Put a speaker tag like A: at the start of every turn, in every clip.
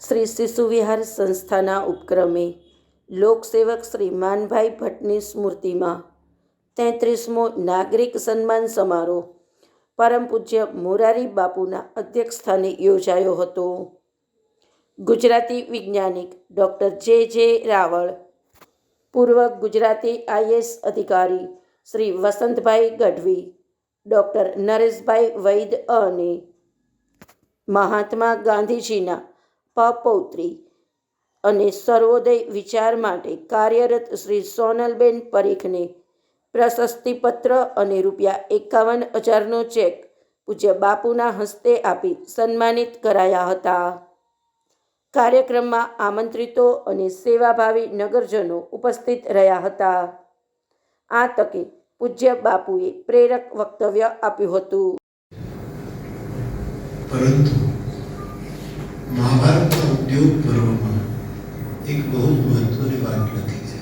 A: શ્રી શિશુ વિહાર સંસ્થાના ઉપક્રમે લોકસેવક શ્રી માનભાઈ ભટ્ટની સ્મૃતિમાં તેત્રીસમો નાગરિક સન્માન સમારોહ પરમ પૂજ્ય મોરારી બાપુના અધ્યક્ષસ્થાને યોજાયો હતો. ગુજરાતી વૈજ્ઞાનિક ડૉક્ટર જે જે રાવળ, પૂર્વ ગુજરાતી આઈએસ અધિકારી શ્રી વસંતભાઈ ગઢવી, ડૉક્ટર નરેશભાઈ વૈદ અને મહાત્મા ગાંધીજીના પપૌત્રી અને સર્વોદય વિચાર માટે કાર્યરત શ્રી સોનલબેન પરીખને પ્રશસ્તિપત્ર અને રૂપિયા એકાવન હજારનો ચેક પૂજ્ય બાપુના હસ્તે આપી સન્માનિત કરાયા હતા. કાર્યક્રમમાં આમંત્રિતો અને સેવાભાવી નગરજનો ઉપસ્થિત રહ્યા હતા. આ તકે પૂજ્ય બાપુએ પ્રેરક વક્તવ્ય આપ્યું હતું.
B: મહાભારતના એક બહુ મહત્વની વાત લખી છે.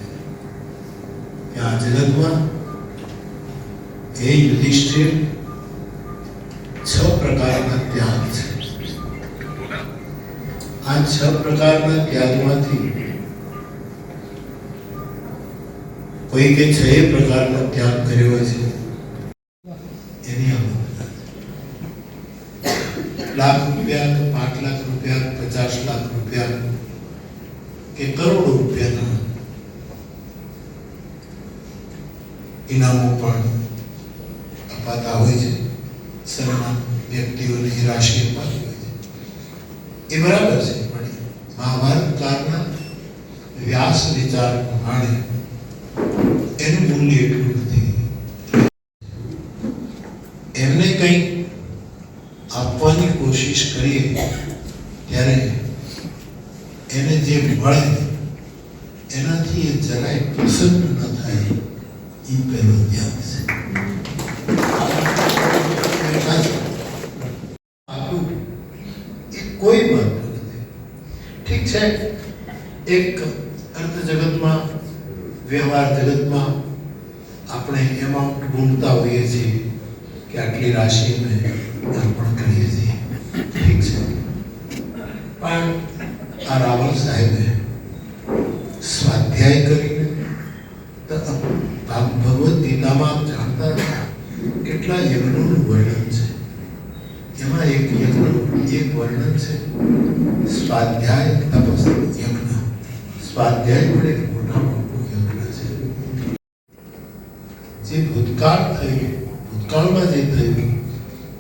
B: કે આ જગતમાં હે યુધિષ્ઠિર છ પ્રકારના ત્યાગ છે. આ છ પ્રકારના ત્યાગમાંથી કોઈ કે છ પ્રકારનો ત્યાગ કર્યો છે એની આ લાખ રૂપિયા પાંચ લાખ રૂપિયા પચાસ લાખ રૂપિયા કે કરોડો રૂપિયાના ઇનામો પણ અપાતા હોય છે. સન્માન વ્યક્તિઓને રાશિ અપાતી હોય છે. એ બરાબર છે, પણ મહાભારત કાળના વ્યાસ વિચાર પ્રમાણે એનું મૂલ્ય એટલું નથી એમને કંઈક આપવાની કોશિશ કરીએ ત્યારે એને જે મળે એનાથી એ જરાય પ્રસન્ન ન થાય એ પહેલો ત્યાગ છે. આપણું એ કોઈ માત્ર નથી ઠીક છે, એક અર્થ જગતમાં વ્યવહાર જગતમાં આપણે એમાઉન્ટ ગુણતા હોઈએ છીએ કે આટલી રાશિ અમે અર્પણ કરીએ છીએ. ઠીક છે. પણ આ રાવણ સાહેબે સ્વાધ્યાય કરીને ભગવદ્ ગીતામાં જાણતા કેટલા યજ્ઞોનું વર્ણન છે. એમાં એક યજ્ઞ, એક વર્ણન છે. સ્વાધ્યાય તપસ યજ્ઞ. સ્વાધ્યાય પણ એક મોટામાં મોટો યજ્ઞ છે. જે ભૂતકાળ થયું ભૂતકાળમાં જે થયું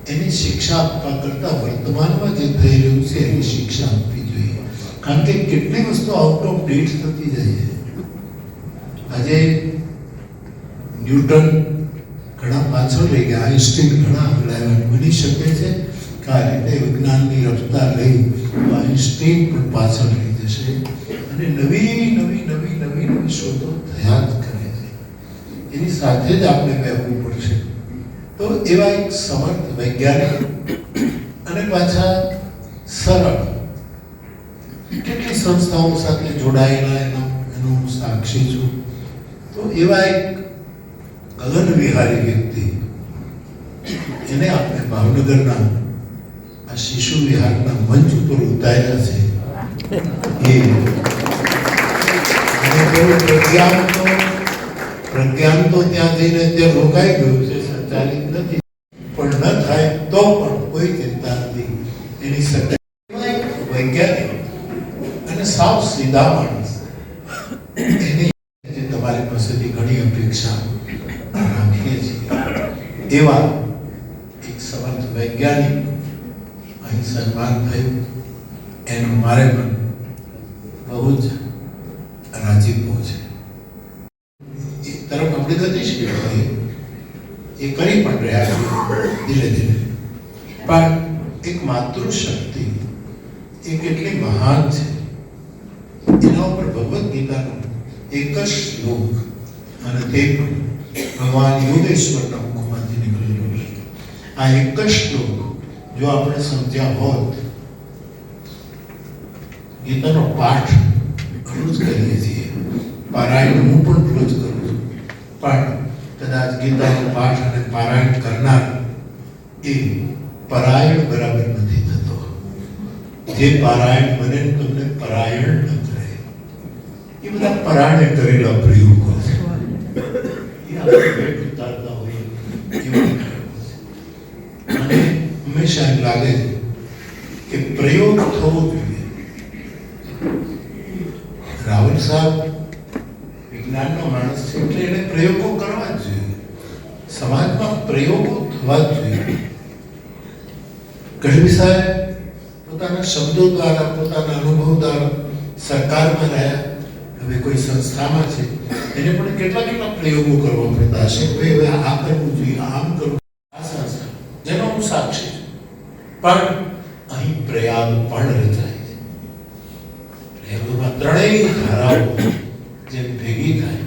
B: એની શિક્ષા આપવા કરતાં વર્તમાનમાં જે થઈ રહ્યું છે એની શિક્ષા આપવી જોઈએ. કારણ કે કેટલી વસ્તુ આઉટ ઓફ ડેટ થતી જાય છે. આજે ન્યૂટન ઘણા પાછળ રહી ગયા, આઈન્સ્ટીન ઘણા આગળ બની શકે છે કે આ રીતે વિજ્ઞાનની રફતાર લઈ તો આઈન્સ્ટીન પણ પાછળ રહી જશે અને નવી નવી નવી નવી નવી શોધો થયા જ કરે છે. એની સાથે જ આપણે કહેવું પડશે. તો એવા એક સમર્થ વૈજ્ઞાનિક અને પાછા સરળ કેટલી સંસ્થાઓ સાથે જોડાયેલા એનો એનો હું સાક્ષી છું. તો એવા એક ગગન વિહારી વ્યક્તિ, એને આપણે ભાવનગરના આ શિશુ વિહારના મંચ ઉપર ઉતાર્યા છે. એ પ્રજ્ઞાન તો પ્રજ્ઞાન તો ત્યાં જઈને ત્યાં રોકાઈ ગયું છે. સંચાલિત નથી. પણ ન થાય તો પણ કોઈ ચિંતા નથી. એની વૈજ્ઞાનિક અને સાવ સીધા માણસ એની તમારી પાસેથી ઘણી અપેક્ષા રાખીએ છીએ. એવા એક સમર્થ વૈજ્ઞાનિક અહીં સન્માન થયું. એનું મારે પણ બહુ જ રાજીપો છે. એક તરફ આપણે ગતિશીલ છીએ એ કરી પણ રહ્યા છે, ધીરે ધીરે. પણ એક માતૃશક્તિ એ કેટલી મહાન છે. એના ઉપર ભગવદ્ ગીતાનો એક જ શ્લોક, અને તે પણ ભગવાન યોગેશ્વરના મુખમાંથી નીકળેલો છે. આ એક જ શ્લોક, જો આપણે સમજ્યા હોત, ગીતાનો પાઠ રોજ કરીએ છીએ. પારાયણ હું પણ રોજ કરું છું પણ ગીતાનો પાઠ અને પારાયણ કરનાર એ પરાયણ બરાબર નથી થતો જે પારાયણ બને ને તમને પરાયણ ન કરે એ બધા પરાણે કરેલા પ્રયોગો છે એ આપણે ભેટ ઉતારતા હોઈએ એવા પ્રયોગો છે. અને હંમેશા એમ લાગે છે કે પ્રયોગ થવો જોઈએ રાવલ સાહેબ વિજ્ઞાનનો માણસ છે એટલે એને પ્રયોગો કરવા જ જોઈએ સમાજમાં જ જોઈએ ગઢવી સાહેબ પોતાના શબ્દો દ્વારા, પોતાના અનુભવ દ્વારા સરકારમાં રહ્યા. હવે કોઈ સંસ્થામાં છે, એને પણ કેટલા કેટલા પ્રયોગો કરવા પડતા હશે? હવે આ કરવું જોઈએ, આમ કરવું આ સંસ્થા, જેનો હું સાક્ષી પણ અહીં પ્રયાગ પણ રચાય છે. પ્રયાગોમાં ત્રણેય ધારાઓ જેમ ભેગી થાય,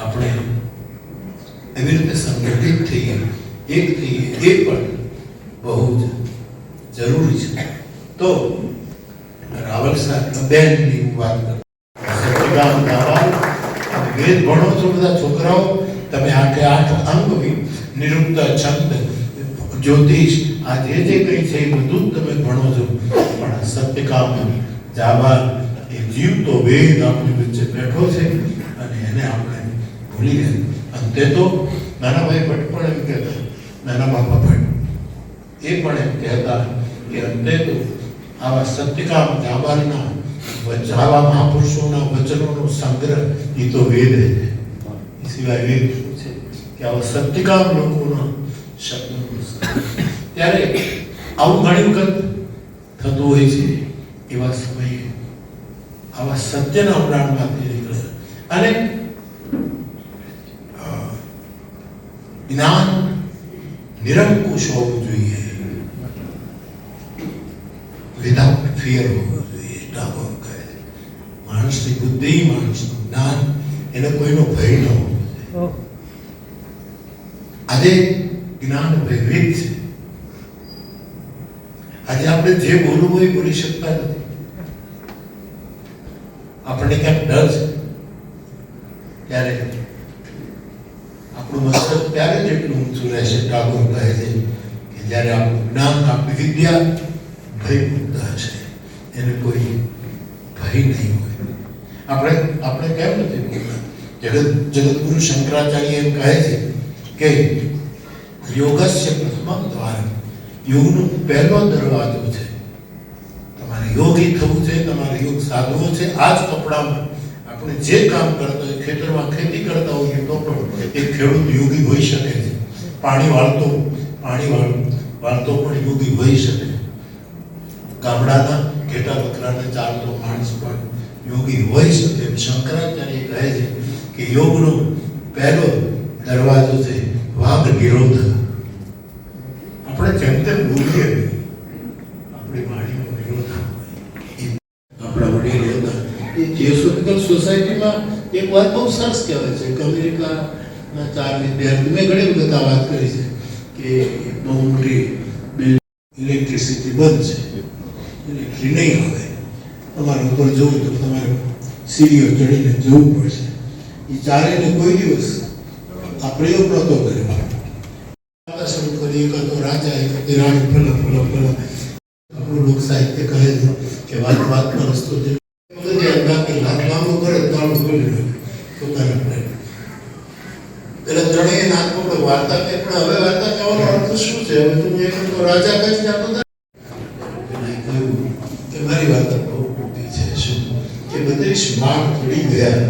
B: આપણે એવી રીતે સંગઠિત થઈએ એક થઈએ એ પણ બહુ જ જરૂરી છે. તો રાવલ સાહેબ બેનની હું વાત કરું. વેદ ભણો છો બધા છોકરાઓ. તમે આઠે આઠ અંગ નિરુક્ત છંદ, જ્યોતિષ, આ જે જે કંઈ છે એ બધું તમે ભણો છો. પણ સત્યકામ જાબાલ એ જીવતો વેદ આપણી વચ્ચે બેઠો છે અને એને આપણે ભૂલી ગયા. તો નાના ભાઈ ભટ્ટ પણ એમ કહેતા નાના બાપા ભટ્ટ એ પણ એમ કહેતા કે અંતે તો આવા સત્યકામ જાબાલના આવા મહાપુરુષોના વચનોનો સંગ્રહ એ તો વેદ એ સિવાય વેદ શું છે? કે આવા સત્યકામ લોકોના શબ્દોનો ત્યારે આવું ઘણી વખત થતું હોય છે એવા સમયે. આવા સત્યના ઉડાણમાંથી નીકળે. અને જ્ઞાન નિરંકુશ હોવું જોઈએ વિધાઉટ ફિયર હોવું જોઈએ ટાગોર કહે માણસની બુદ્ધિ માણસનું જ્ઞાન એને કોઈનો ભય ન હોવો આજે જ્ઞાન ભયભીત છે આજે આપણે જે બોલવું હોય બોલી શકતા નથી આપણને ક્યાંક ડર છે ત્યારે આપણું મસ્તક ત્યારે જ એટલું ઊંચું રહેશે ટાગોર કહે છે કે જ્યારે આપણું જ્ઞાન આપણી વિદ્યા ભયમુક્ત હશે એને કોઈ ભય નહીં હોય આપણે આપણે કેમ નથી બોલતા જગત જગતગુરુ શંકરાચાર્ય એમ કહે છે કે યોગસ્ય પ્રથમ દ્વાર યોગનો પહેલો દરવાજો છે તમારે યોગી થવું છે તમારે યોગ સાધવો છે આ જ કપડામાં આપણે જે કામ કરતા હોય ખેતરમાં ખેતી કરતા હોઈએ તો પણ એક ખેડૂત યોગી હોઈ શકે છે પાણી વાળતો પાણી વાળતો પણ યોગી હોઈ શકે. ગામડાના ઘેટા બકરાને ચાલતો માણસ પણ યોગી હોઈ શકે. શંકરાચાર્ય કહે છે કે યોગનો પહેલો દરવાજો છે વાઘ નિરોધ. આપણે જેમ તેમ બોલીએ, આપણી વાણીનો નિરોધ આપણા વડીલ હતા. એ સોસાયટીમાં એક વાત બહુ સરસ કહેવાય છે કે અમેરિકાના ચાર વિદ્યાર્થી મેં ઘણી વખત આ વાત કરી છે કે બહુ મોટી ઇલેક્ટ્રિસિટી બંધ છે. ઇલેક્ટ્રિક નહીં આવે. તમારે ઉપર જવું તો તમારે સીડીઓ ચડીને જવું પડશે. એ ચારેયને કોઈ દિવસ આ પ્રયોગ નહોતો કર્યો. શરૂ કરી, એક હતો રાજા, એક હતી રાણી ફલ ફલ ફલ આપણું લોક સાહિત્ય કહે છે કે વાત વાતમાં રસ્તો જે લાંબો કરે તાળું ખોલી નાખે પોતાના પ્રેમ હવે વાર્તા કહેવાનો અર્થ શું છે? રાજા કહી જાતો મારી વાર્તા બહુ મોટી છે, શું? કે માળ ચડી ગયા,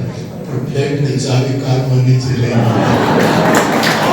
B: પણ ફ્લેટની ચાવી કારમાં નીચે લઈ.